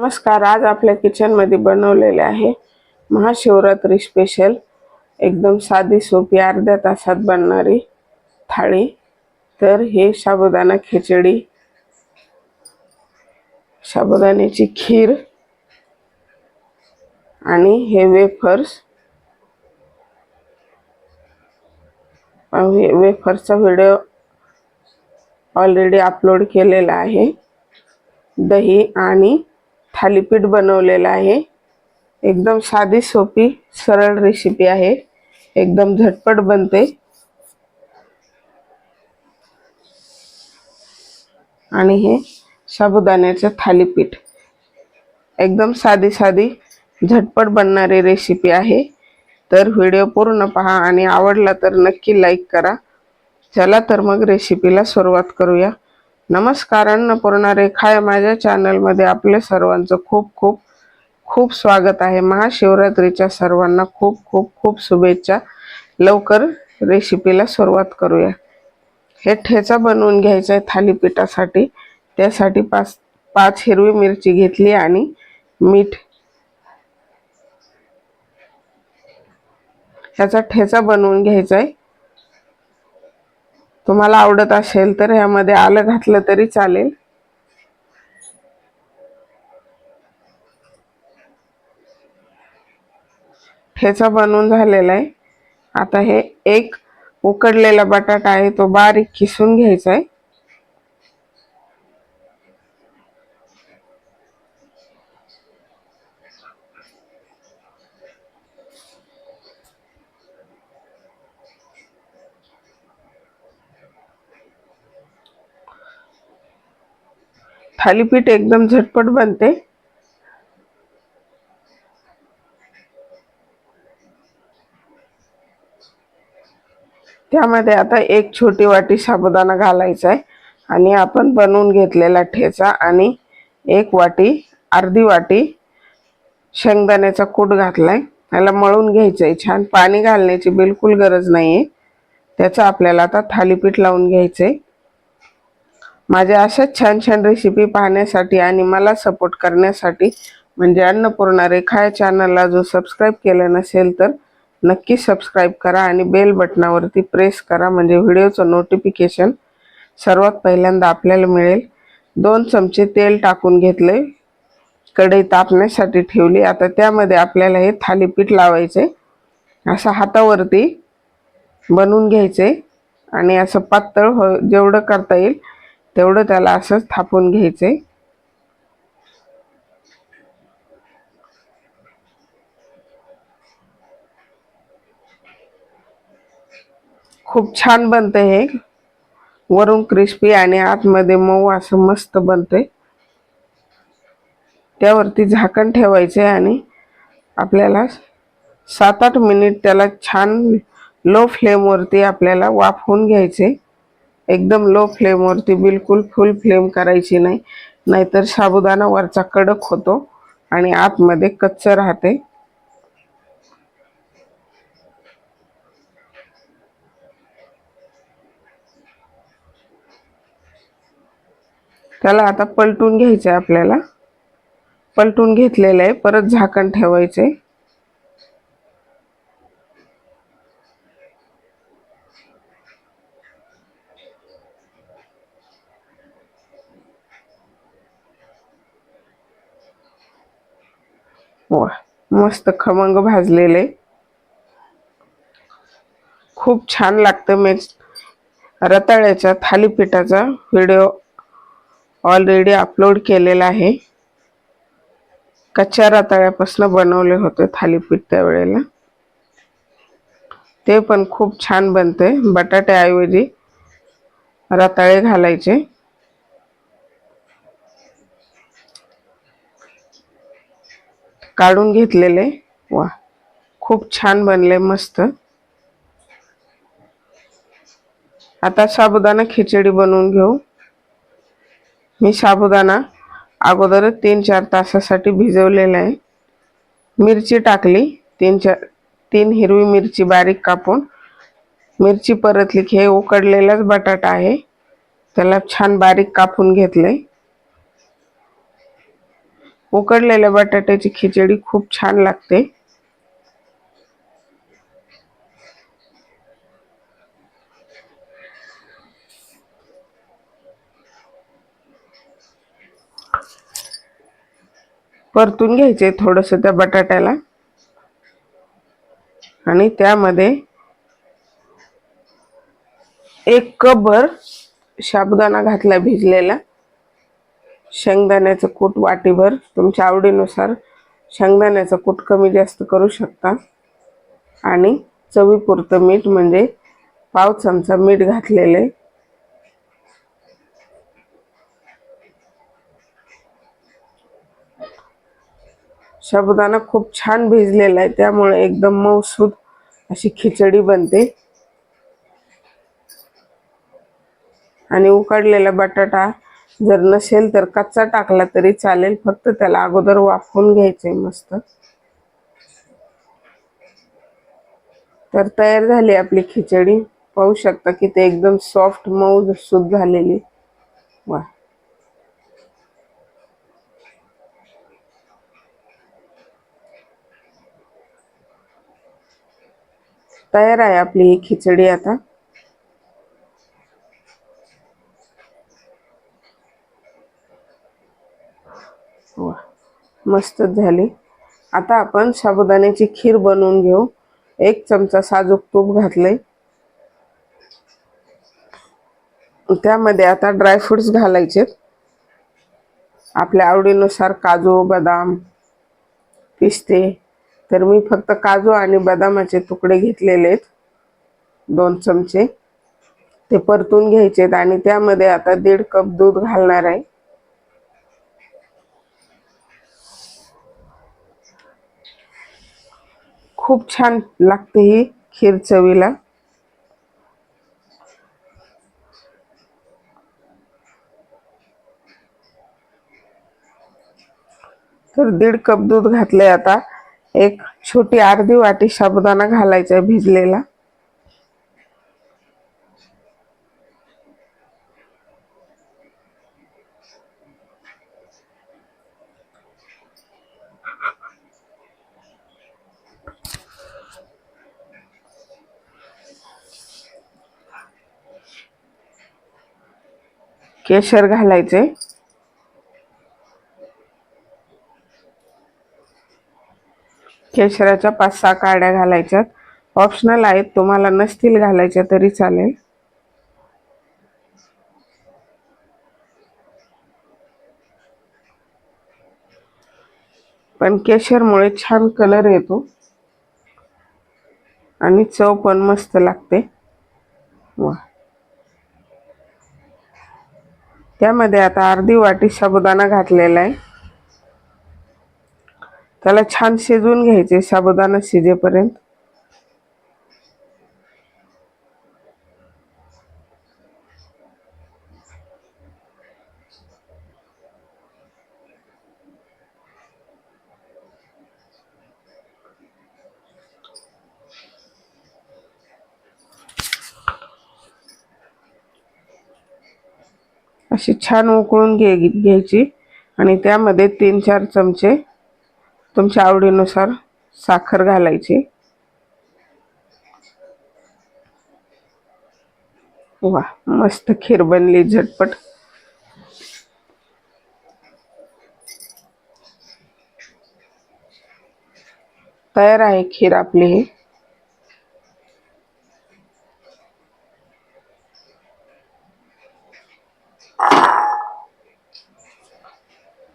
नमस्कार आज आपल्या किचनमध्ये बनवलेले आहे महाशिवरात्री स्पेशल एकदम साधी सोपी अर्ध्या तासात बनणारी थाळी. तर हे साबुदाणा खिचडी. साबुदाण्याची खीर. आणि हे वेफर्स वेफर्सचा व्हिडिओ ऑलरेडी अपलोड केलेला आहे. दही आणि थालीपीठ बनवलेलं आहे. एकदम साधी सोपी सरळ रेसिपी आहे. एकदम झटपट बनते. आणि हे साबुदाण्याचं थालीपीठ. एकदम साधी साधी झटपट बनणारी रेसिपी आहे. तर व्हिडिओ पूर्ण पहा आणि आवडला तर नक्की लाईक करा. चला तर मग रेसिपीला सुरुवात करूया. नमस्कार अन्नपूर्णा रेखा या माझ्या चॅनलमध्ये आपले सर्वांचं खूप खूप खूप स्वागत आहे. महाशिवरात्रीच्या सर्वांना खूप खूप खूप शुभेच्छा. लवकर रेसिपीला सुरुवात करूया. हे ठेचा बनवून घ्यायचा आहे थालीपीठासाठी. त्यासाठी पाच पाच हिरवी मिरची घेतली आणि मीठ. ह्याचा ठेचा बनवून घ्यायचा आहे. तुम्हाला आवडत असेल तर ह्यामध्ये आलं घातलं तरी चालेल. ठेचा बनवून झालेला आहे. आता हे एक उकडलेला बटाटा आहे तो बारीक किसून घ्यायचा आहे. थालीपीठ एकदम झटपट बनते. त्यामध्ये आता एक छोटी वाटी साबुदाणा घालायचा आहे आणि आपण बनवून घेतलेला ठेचा आणि एक वाटी अर्धी वाटी शेंगदाण्याचा कूट घातलाय. त्याला मळून घ्यायचं आहे छान. पाणी घालण्याची बिलकुल गरज नाही आहे त्याचं आपल्याला आता थालीपीठ लावून घ्यायचं आहे माझ्या अशाच छान छान रेसिपी पाहण्यासाठी आणि मला सपोर्ट करण्यासाठी म्हणजे अन्नपूर्णा रेखा या चॅनलला जो सबस्क्राईब केलं नसेल तर नक्की सबस्क्राईब करा आणि बेल बटनावरती प्रेस करा. म्हणजे व्हिडिओचं नोटिफिकेशन सर्वात पहिल्यांदा आपल्याला मिळेल. दोन चमचे तेल टाकून घेतले कढई तापण्यासाठी ठेवली. आता त्यामध्ये आपल्याला हे थालीपीठ लावायचे असं हातावरती बनवून घ्यायचे आणि असं पातळ हो जेवढं करता येईल तेवढं त्याला असंच थापून घ्यायचे. खूप छान बनते हे. वरून क्रिस्पी आणि आतमध्ये मऊ असं मस्त बनते त्यावरती झाकण ठेवायचे आणि आपल्याला सात आठ मिनिट त्याला छान लो फ्लेमवरती आपल्याला वाफवून घ्यायचे. एकदम लो फ्लेमवरती बिलकुल फुल फ्लेम करायची नाही. नाहीतर साबुदाणा वरचा कडक होतो आणि आतमध्ये कच्च राहते. त्याला आता पलटून घ्यायचं आहे आपल्याला. पलटून घेतलेलं आहे परत झाकण ठेवायचे मस्त खमंग भाजलेले. खूप छान लागतं मी रताळ्याच्या थालीपीठाचा व्हिडिओ ऑलरेडी अपलोड केलेला आहे. कच्च्या रताळ्यापासून बनवले होते थालीपीठ त्यावेळेला. ते पण खूप छान बनते. बटाट्याऐवजी रताळे घालायचे. काढून घेतलेले. वा खूप छान बनले मस्त. आता साबुदाणा खिचडी बनवून घेऊ. मी साबुदाणा अगोदरच तीन चार तासासाठी भिजवलेला आहे. मिरची टाकली तीन चार तीन हिरवी मिरची बारीक कापून. मिरची परतली हे उकडलेलाच बटाटा आहे. त्याला छान बारीक कापून घेतले उकडलेल्या बटाट्याची खिचडी खूप छान लागते. परतून घ्यायचे थोडस त्या बटाट्याला. आणि त्यामध्ये एक कप भर साबुदाणा घातला भिजलेला. शेंगदाण्याचं कूट वाटीभर तुमच्या आवडीनुसार शेंगदाण्याचं कूट कमी जास्त करू शकता. आणि चवीपुरतं मीठ म्हणजे पाव चमचा मीठ घातलेले. साबुदाणा खूप छान भिजलेला आहे त्यामुळे एकदम मऊसूद अशी खिचडी बनते. आणि उकडलेला बटाटा जर नसेल तर कच्चा टाकला तरी चालेल फक्त त्याला अगोदर वाफवून घ्यायचंय मस्त. तर तयार झाली आपली खिचडी. पाहू शकता की ते एकदम सॉफ्ट मऊ सुद्ध झालेली. वा. तयार आहे आपली ही खिचडी आता वा मस्त झाली. आता आपण साबुदाण्याची खीर बनवून घेऊ. एक चमचा साजूक तूप घातले त्यामध्ये आता ड्रायफ्रुट्स घालायचे. आपल्या आवडीनुसार काजू बदाम पिस्ते. तर मी फक्त काजू आणि बदामाचे तुकडे घेतलेले आहेत. दोन चमचे. ते परतून घ्यायचे आणि त्यामध्ये आता दीड कप दूध घालणार आहे. खूप छान लागते ही खीर चवीला. तर दीड कप दूध घातले आता. एक छोटी अर्धी वाटी साबुदाणा घालायचा भिजलेला. केशर घालायचे. केशराच्या पाच सहा काड्या घालायच्यात. ऑप्शनल आहेत तुम्हाला नसतील घालायच्या तरी चालेल. पण केशरमुळे छान कलर येतो. आणि चव पण मस्त लागते. वा. त्यामध्ये आता अर्धी वाटी साबुदाणा घातलेला आहे. त्याला छान शिजवून घ्यायचे साबुदाणा शिजेपर्यंत. अशी छान उकळून घे घ्यायची. आणि त्यामध्ये तीन चार चमचे तुमच्या आवडीनुसार साखर घालायची. वा मस्त खीर बनली झटपट. तयार आहे खीर आपली ही.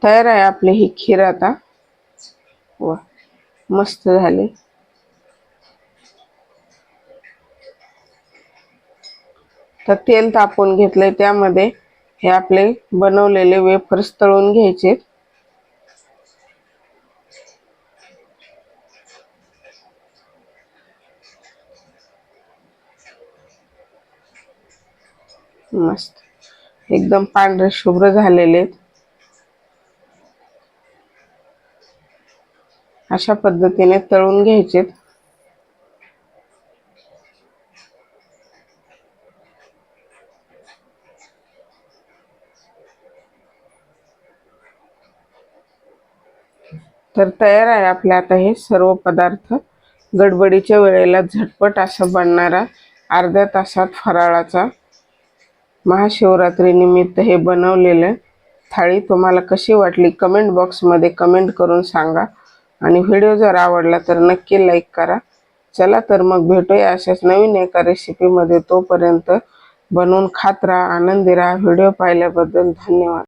तयार आहे आपली ही खीर आता. वा मस्त झाले. तर तेल तापून घेतलंय त्यामध्ये. हे आपले बनवलेले वेफर्स तळून घ्यायचे. मस्त. एकदम पांढरे शुभ्र झालेले आहेत. अशा पद्धतीने तळून घ्यायचे तर तयार आहे आपल्या आता हे सर्व पदार्थ. गडबडीच्या वेळेला झटपट असं बनणारा अर्ध्या तासात फराळाचा महाशिवरात्रीनिमित्त हे बनवलेलं थाळी तुम्हाला कशी वाटली? कमेंट बॉक्समध्ये कमेंट करून सांगा. आणि व्हिडिओ जर आवडला तर नक्की लाईक करा. चला तर मग भेटूया अशाच नवीन एका रेसिपीमध्ये तोपर्यंत बनवून खात राहा आनंदी राहा. व्हिडिओ पाहिल्याबद्दल धन्यवाद.